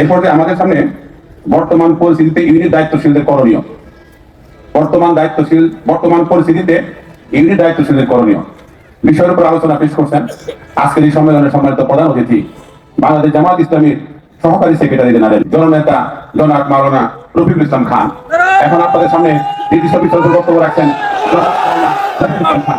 এই পর্যায়ে আমাদের সামনে বর্তমান পরিস্থিতিতে ইউনিট দায়িত্বশীলদের করণীয়। বর্তমান দায়িত্বশীল, বর্তমান পরিস্থিতিতে ইউনিট দায়িত্বশীলদের করণীয়। বিষয়ের উপর আলোচনা পেশ করছেন আজকের এই সম্মেলনের সম্মানিত প্রধান অতিথি, বাংলাদেশ জামাত ইসলামীর সহকারী সেক্রেটারি জেনারেল, জননেতা জনাব মাওলানা রফিকুল ইসলাম খান। এখন আপনাদের সামনে নির্দিষ্ট বিষয় বক্তব্য রাখছেন খান।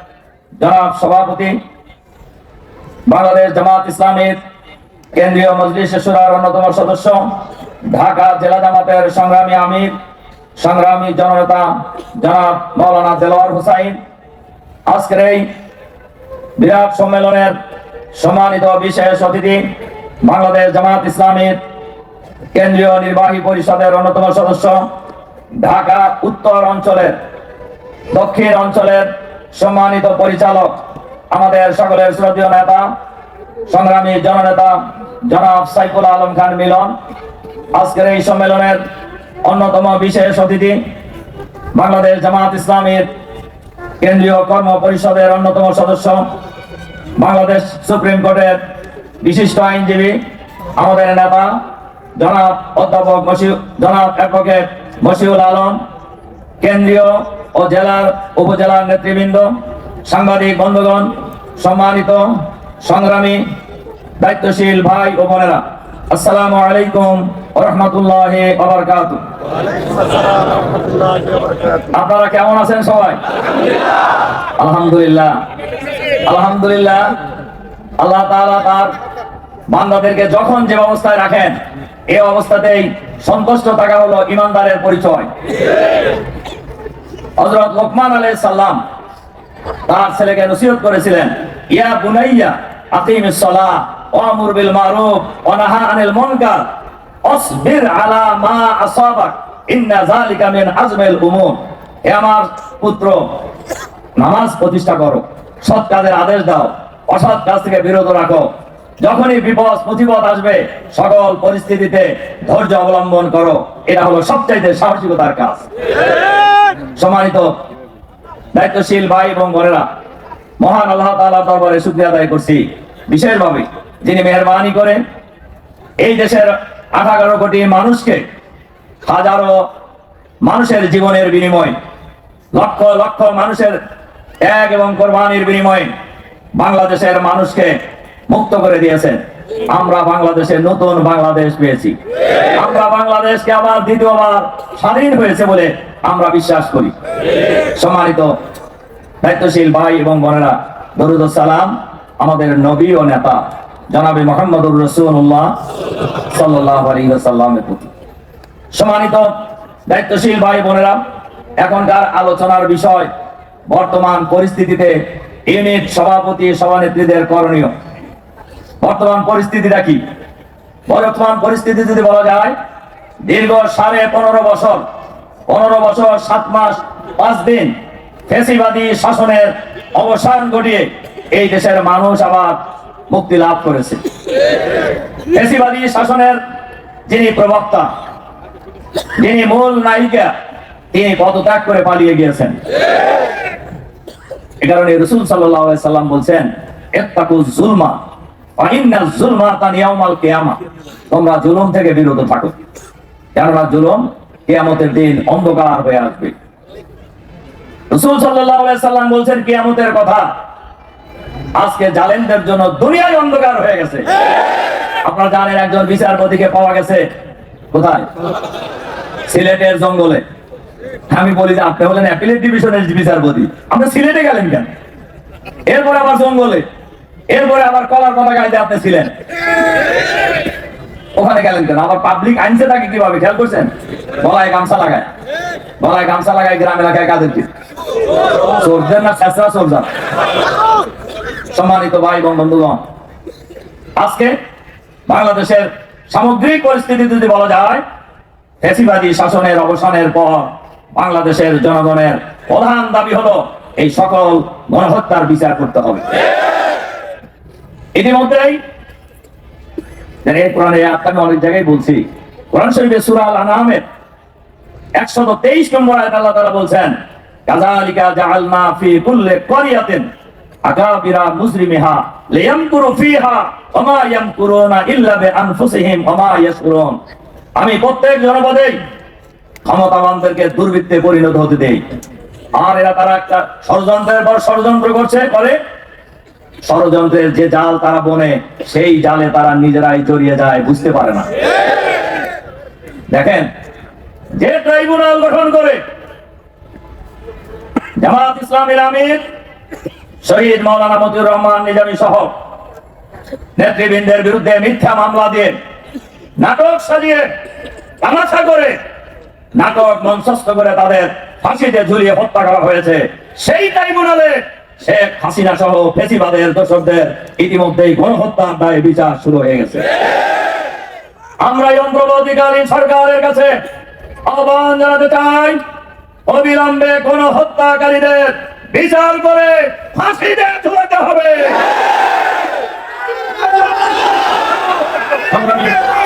জনাব সভাপতি, বাংলাদেশ জামাত ইসলামীর কেন্দ্রীয় মজলিস সুরার অন্যতম সদস্য, ঢাকা জেলা জামাতের সংগ্রামী আমির, সংগ্রামী জননেতা জনাব মৌলানা দেলোয়ার হুসাইন। আজকের এই বিরাট সম্মেলনের সম্মানিত বিশেষ অতিথি বাংলাদেশ জামাত ইসলামীর কেন্দ্রীয় নির্বাহী পরিষদের অন্যতম সদস্য, ঢাকা উত্তর অঞ্চলের, দক্ষিণ অঞ্চলের সম্মানিত পরিচালক, আমাদের সকলের শ্রদ্ধীয় নেতা, সংগ্রামী জননেতা, জনাব সাইফুল আলম খান মিলন। আজকের এই সম্মেলনের অন্যতম বিশেষ অতিথি বাংলাদেশ জামাত ইসলামীর কেন্দ্রীয় কর্ম পরিষদের অন্যতম সদস্য, বাংলাদেশ সুপ্রিম কোর্টের বিশিষ্ট আইনজীবী, আমাদের নেতা, জনাব অধ্যাপক জনাব অ্যাডভোকেট মশিউল আলম, কেন্দ্রীয় ও জেলার উপজেলার নেতৃবৃন্দ, সাংবাদিক বন্ধুগণ, সম্মানিত সংগ্রামী, দায়িত্বশীল ভাই ও বোনেরা, আসসালামু আলাইকুম রহমতুল্লাহ আপনারা কেমন আছেন সবাই? আলহামদুলিল্লাহ। আলহামদুলিল্লাহ, আল্লাহ তার বান্দাদেরকে যখন যে অবস্থায় রাখেন এই অবস্থাতেই সন্তুষ্ট থাকা হলো ইমানদারের পরিচয়। হযরত লোকমান আলাইহিস সালাম তার ছেলেকে নসিহত করেছিলেন, ইয়া বুনাইয়া আকিমিস সালাহ, ওয়ামুর বিল মারুফ, ওয়া নাহা আনিল মুনকার, অসবির আলা মা আসাবাক, ইন্না যালিকা মিন আজমিল উমুর। হে আমার পুত্র, নামাজ প্রতিষ্ঠা করো, সৎ কাজের আদেশ দাও, অসৎ কাজ থেকে বিরত রাখো। যখনই বিপদ মুসিবত আসবে, সকল পরিস্থিতিতে ধৈর্য অবলম্বন করো। এটা হলো সবচাইতে সাহসিকতার কাজ। সম্মানিত দায়িত্বশীল ভাই এবং বোনেরা, মহান আল্লাহ তাআলা দরবারে শুকরিয়া আদায় করছি। বিশেষভাবে যিনি মেহরবানি করেন, এই দেশের আঠারো কোটি মানুষকে হাজারো মানুষের জীবনের বিনিময়, লক্ষ লক্ষ মানুষের ত্যাগ এবং কোরবানির বিনিময়ে বাংলাদেশের মানুষকে মুক্ত করে দিয়েছেন। আমরা বাংলাদেশে নতুন বাংলাদেশ পেয়েছি। আমরা বাংলাদেশকে আবার দ্বিতীয়বার স্বাধীন হয়েছে বলে আমরা বিশ্বাস করি। সম্মানিত দায়িত্বশীল ভাই এবং বোনেরা, দরুদ সালাম আমাদের নবী ও নেতা জনাবে মোহাম্মদুর রসুল্লাহ সাল্লাহ সাল্লামের প্রতি। সম্মানিত দায়িত্বশীল ভাই বোনেরা, এখনকার আলোচনার বিষয় বর্তমান পরিস্থিতিতে ইউনিট সভাপতি সভানেত্রীদের করণীয়। বর্তমান পরিস্থিতিটা কি? বর্তমান পরিস্থিতি যদি বলা যায়, দীর্ঘ সাড়ে পনেরো বছর পনেরো বছর, সাত মাস, পাঁচ দিন ফেসিবাদী শাসনের অবসান ঘটিয়ে এই দেশের মানুষ আবার মুক্তি লাভ করেছে। ফেসিবাদী শাসনের যিনি প্রবক্তা, যিনি মূল নায়িকা, তিনি পদত্যাগ করে পালিয়ে গিয়েছেন। এ কারণে রসুল সাল্লাম বলছেন জুলমা জুলমা তোমরা জুলুম থেকে বিরত থাকো। কেননা জুলুম কিয়ামতের দিন অন্ধকার হয়ে আসবে। রসুল সাল্লাম বলছেন, কেয়ামতের কথা আজকে জালেমদের জন্য দুনিয়ায় অন্ধকার হয়ে গেছে। আপনারা জানেন একজন বিচারপতিকে পাওয়া গেছে কোথায়? সিলেটের জঙ্গলে। আমি বলি যে, আপনি হলেন অ্যাপিলেট ডিভিশনের বিচারপতি। আপনি সিলেটে গেলেন কেন? এরপরে আবার জঙ্গলে। এরপরে আবার কলার কথা গাইতে আপনি ছিলেন। ওখানে গেলেন কেন? আবার পাবলিক আইনসে তাকে কীভাবে? খেয়াল করছেন? গলায় গামছা লাগায়। গলায় গামছা লাগায় গ্রাম এলাকায় কাদেরকে চোরদের না ছেঁচড়া চোরদার সম্মানিত ভাই এবং বন্ধুগণ, আজকে বাংলাদেশের সামগ্রিক পরিস্থিতি যদি বলা যায়, ফেসিবাদী শাসনের অবসানের পর বাংলাদেশের জনগণের প্রধান দাবি হলো, এই সকল গণহত্যার বিচার করতে হবে। ইতিমধ্যেই আমি অনেক জায়গায় বলছি। কোরআন শরীফে আনামের 123 নম্বর আয়াত আল্লাহ তাআলা বলছেন জাআলনা ফি আকাবিরা ফিহা আমি প্রত্যেক জনপদে ক্ষমতাবানদেরকে দুর্বৃত্তে পরিণত হতে দেই। আর এরা তারা একটা ষড়যন্ত্রের পর ষড়যন্ত্র করছে, করে ষড়যন্ত্রের যে জাল তারা বনে, সেই জালে তারা নিজেরাই জড়িয়ে যায়, বুঝতে পারে না। দেখেন, যে ট্রাইব্যুনাল গঠন করে জামাত ইসলামের আমির শহীদ মৌলানা মতিউর রহমান, নিজামী সহ নেতৃবৃন্দের বিরুদ্ধে মিথ্যা মামলা দিয়ে নাটক সাজিয়ে তামাশা করে নাটক মঞ্চস্থ করে তাদের ফাঁসিতে ঝুলিয়ে হত্যা করা হয়েছে। সেই ট্রাইব্যুনালে শেখ হাসিনা সহ ফেসিবাদের দর্শকদের ইতিমধ্যেই গণহত্যার দায়ে বিচার শুরু হয়ে গেছে। আমরা এই সরকারের কাছে আহ্বান জানাতে চাই, অবিলম্বে কোন হত্যাকারীদের বিচার করে ফাঁসিতে ঝুলাতে হবে।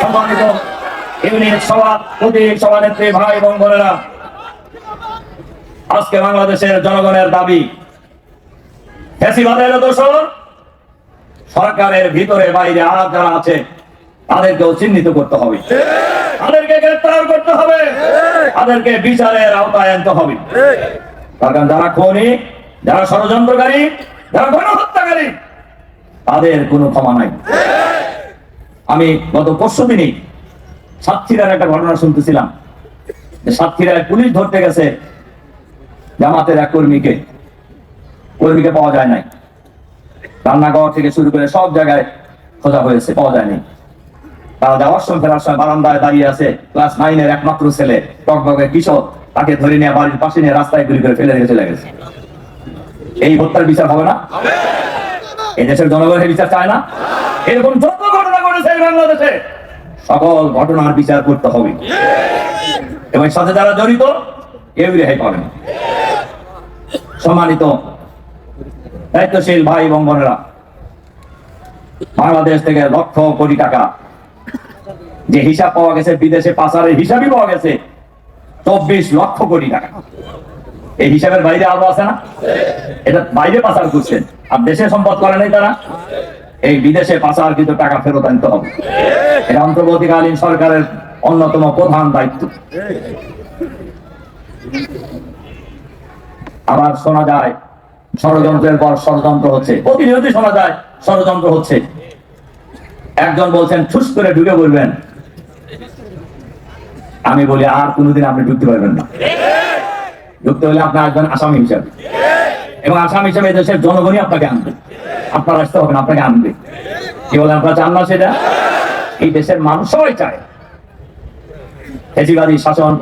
সম্মানিত ইউনিট সভা, প্রতীক সভানেত্রী ভাই এবং বোনেরা, আজকে বাংলাদেশের জনগণের দাবি সরকারের ভিতরে বাইরে আর যারা আছে, তাদেরকেও চিহ্নিত করতে হবে। তাদেরকে গ্রেফতার করতে হবে। তাদেরকে বিচারের আওতায় আনতে হবে। কারণ যারা খনি, যারা ষড়যন্ত্রকারী, যারা গণহত্যাকারী, তাদের কোনো ক্ষমা নাই। আমি গত পরশু দিনই সাতক্ষীরার একটা ঘটনা শুনতেছিলাম। সাতক্ষীরায় পুলিশ ধরতে গেছে জামাতের এক কর্মীকে। কর্মীকে পাওয়া যায় নাই। রান্নাঘর থেকে শুরু করে সব জায়গায় খোঁজা হয়েছে, পাওয়া যায়নি। তারা যাওয়ার সময়, ফেরার সময় বারান্দায় দাঁড়িয়ে আছে ক্লাস নাইনের একমাত্র ছেলে, টকবকে কিশোর, তাকে ধরে নিয়ে বাড়ির পাশে নিয়ে রাস্তায় গুলি করে ফেলে রেখে চলে গেছে। এই হত্যার বিচার হবে না? এই দেশের জনগণের বিচার চায় না? এরকম যত ঘটনা ঘটেছে বাংলাদেশে, সকল ঘটনার বিচার করতে হবে। এবং সাথে যারা জড়িত কেউ রেহাই পাবে না। সম্মানিত দায়িত্বশীল ভাই এবং বোনেরা, বাংলাদেশ থেকে লক্ষ কোটি টাকা যে হিসাব পাওয়া গেছে, বিদেশে পাচারের হিসাবই পাওয়া গেছে, চব্বিশ লক্ষ কোটি টাকা। এই হিসাবের বাইরে আরও আছে না? এটা বাইরে পাচার করছেন। আর দেশে সম্পদ করে নাই তারা। এই বিদেশে পাচার কিন্তু টাকা ফেরত আনতে হবে। এটা অন্তর্বর্তীকালীন সরকারের অন্যতম প্রধান দায়িত্ব। আবার শোনা যায় ষড়যন্ত্রের পর ষড়যন্ত্র হচ্ছে। প্রতিনিয়তই শোনা যায়, ষড়যন্ত্র হচ্ছে। একজন বলছেন, ঠুস করে ঢুকে বলবেন আমি বলি, আর কোনোদিন আপনি ঢুকতে পারবেন না। ঢুকতে হলে আপনি আসবেন আসামি হিসাবে। এবং আসামি হিসাবে দেশের জনগণই আপনাকে আনবে। আপনার আসতে হবে আপনাকে আনবে। কি বলেন আপনারা চান না সেটা? এই দেশের মানুষ সবাই চায়। ফেজিবাদী শাসন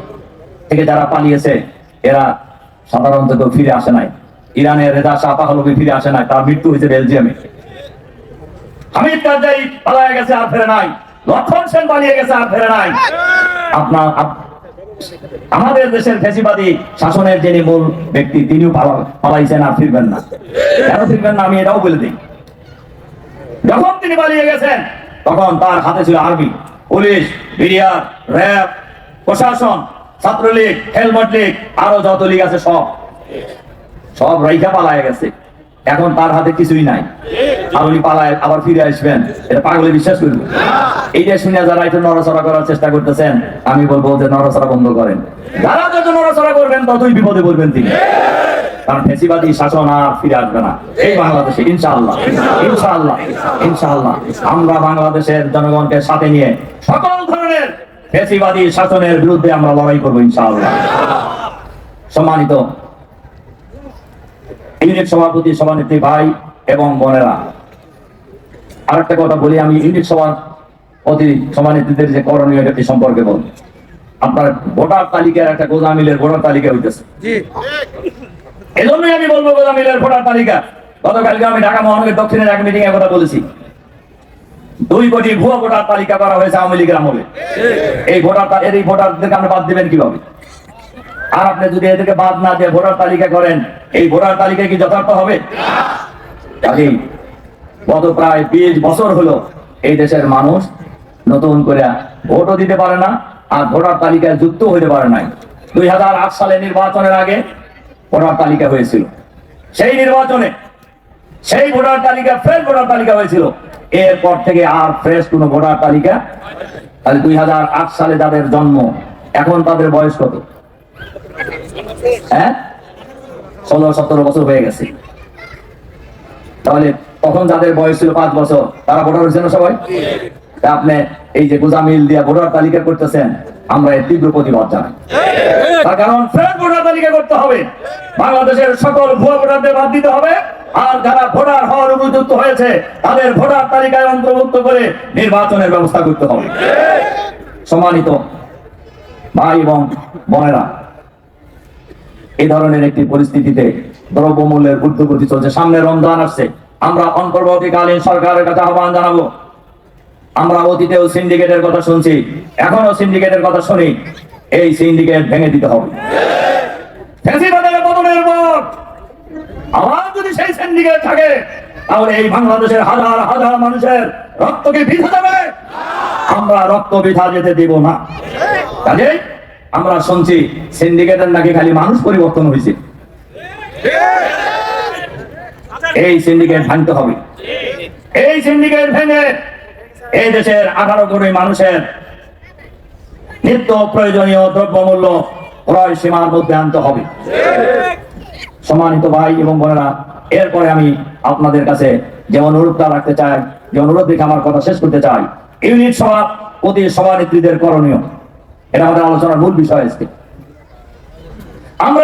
থেকে যারা পালিয়েছে, এরা সাধারণত ফিরে আসে নাই। ইরানের রেজা শাহ পাহলবি ফিরে আসে নাই, তার মৃত্যু হয়েছে বেলজিয়ামে। হামিদ কারজাই পালিয়ে গেছে, আর ফেরে নাই। লক্ষণ সেন পালিয়ে গেছে, আর ফেরে নাই। আপনার আমাদের দেশের ফেসিবাদী শাসনের যিনি মূল ব্যক্তি, তিনিও পালাইছেন, আর ফিরবেন না। কেন ফিরবেন না, আমি এটাও বলে দিই। যখন তিনি পালিয়ে গেছেন, তখন তার হাতে ছিল আর্মি, পুলিশ, বিডিআর, র্যাব, প্রশাসন, ছাত্রলীগ, হেলমেট লীগ, আরও যত লীগ আছে সব। সব রাইখা পালায় গেছে। এখন তার হাতে কিছুই নাই। আর উনি পালায়, আবার ফিরে আসবেন। এটা পাগলে বিশ্বাস করবে। এইটা শুনে যারা একটু নড়াচড়া করার চেষ্টা করতেছেন, আমি বলব যে নড়াচড়া বন্ধ করেন। যারা যত নড়াচড়া করবেন, ততই বিপদে পড়বেন তিনি। কারণ ফেসিবাদী শাসন আর ফিরে আসবে না। এই বাংলাদেশে, ইনশাআল্লাহ। ইনশাআল্লাহ। ইনশাআল্লাহ। আমরা বাংলাদেশের জনগণকে সাথে নিয়ে সকল ধরনের ফেসিবাদী শাসনের বিরুদ্ধে আমরা লড়াই করব, ইনশাআল্লাহ। সম্মানিত ইউনিট সভাপতি সভানেত্রী ভাই এবং বোনেরা। আর একটা কথা বলি আমি ইউনিট সভা অতি সমানেত্রীদের যে করণীয় এটি সম্পর্কে বলুন আপনার ভোটার তালিকার একটা গোজামিলের ভোটার তালিকা হইতেছে। এজন্যই আমি বলব গোজামিলের ভোটার তালিকা। গতকালকে আমি ঢাকা মহানগরের দক্ষিণের এক মিটিং এ কথা বলেছি। দুই কোটি ভুয়া ভোটার তালিকা করা হয়েছে আওয়ামী লীগের আমলে। এই ভোটার এই ভোটারদেরকে আপনি বাদ দিবেন কীভাবে? আর আপনি যদি এদেরকে বাদ না দিয়ে ভোটার তালিকা করেন, এই ভোটার তালিকা কি যথার্থ হবে? গত প্রায় বিশ বছর হলো এই দেশের মানুষ নতুন করে ভোটও দিতে পারে না আর ভোটার তালিকায় যুক্ত হতে পারে নাই। দুই সালে নির্বাচনের আগে ভোটার তালিকা হয়েছিল। সেই নির্বাচনে সেই ভোটার তালিকা, ফ্রেশ ভোটার তালিকা হয়েছিল। এরপর থেকে আর ফ্রেশ কোনো ভোটার তালিকা, তাহলে দুই হাজার আট সালে যাদের জন্ম, এখন তাদের বয়স কত? হ্যাঁ? ষোলো সতেরো বছর হয়ে গেছে। তাহলে তখন যাদের বয়স ছিল পাঁচ বছর, তারা ভোটার হয়েছে না সবাই? আপনি এই যে গোজামিল দিয়া ভোটার তালিকা করতেছেন, আমরা এর তীব্র প্রতিবাদ জানাই। কারণ ভোটার তালিকা করতে হবে। বাংলাদেশের সকল ভুয়া ভোটারদের বাদ দিতে হবে। আর যারা ভোটার হওয়ার উপযুক্ত হয়েছে, তাদের ভোটার তালিকায় অন্তর্ভুক্ত করে নির্বাচনের ব্যবস্থা করতে হবে। সম্মানিত ভাই এবং বোনেরা এই ধরনের একটি পরিস্থিতিতে দ্রব্যমূল্যের ঊর্ধ্বগতি চলছে। সামনে রমজান আসছে। আমরা অন্তর্বর্তীকালীন সরকারের কাছে আহ্বান জানাব। আমরা অতীতেও সিন্ডিকেটের কথা শুনছি এখনও সিন্ডিকেটের কথা শুনি। এই সিন্ডিকেট ভেঙে দিতে হবে। আবার যদি সেই সিন্ডিকেট থাকে, তাহলে এই বাংলাদেশের হাজার হাজার মানুষের রক্তকে বৃথা যাবে। আমরা রক্ত বৃথা যেতে দিব না। কাজে আমরা শুনছি সিন্ডিকেটের নাকি খালি মানুষ পরিবর্তন হয়েছে। এই সিন্ডিকেট ভাঙতে হবে। এই সিন্ডিকেট ভেঙে এই দেশের আঠারো কোটি মানুষের নিত্য প্রয়োজনীয় দ্রব্যমূল্য ক্রয় সীমার মধ্যে আনতে হবে। সম্মানিত ভাই এবং বোনেরা, এরপরে আমি আপনাদের কাছে যে অনুরোধটা রাখতে চাই, যে অনুরোধ দেখে আমার কথা শেষ করতে চাই, ইউনিট সভা, প্রতি সভানেত্রীদের করণীয়। এটা আমাদের আলোচনার মূল বিষয় আজকে। আমরা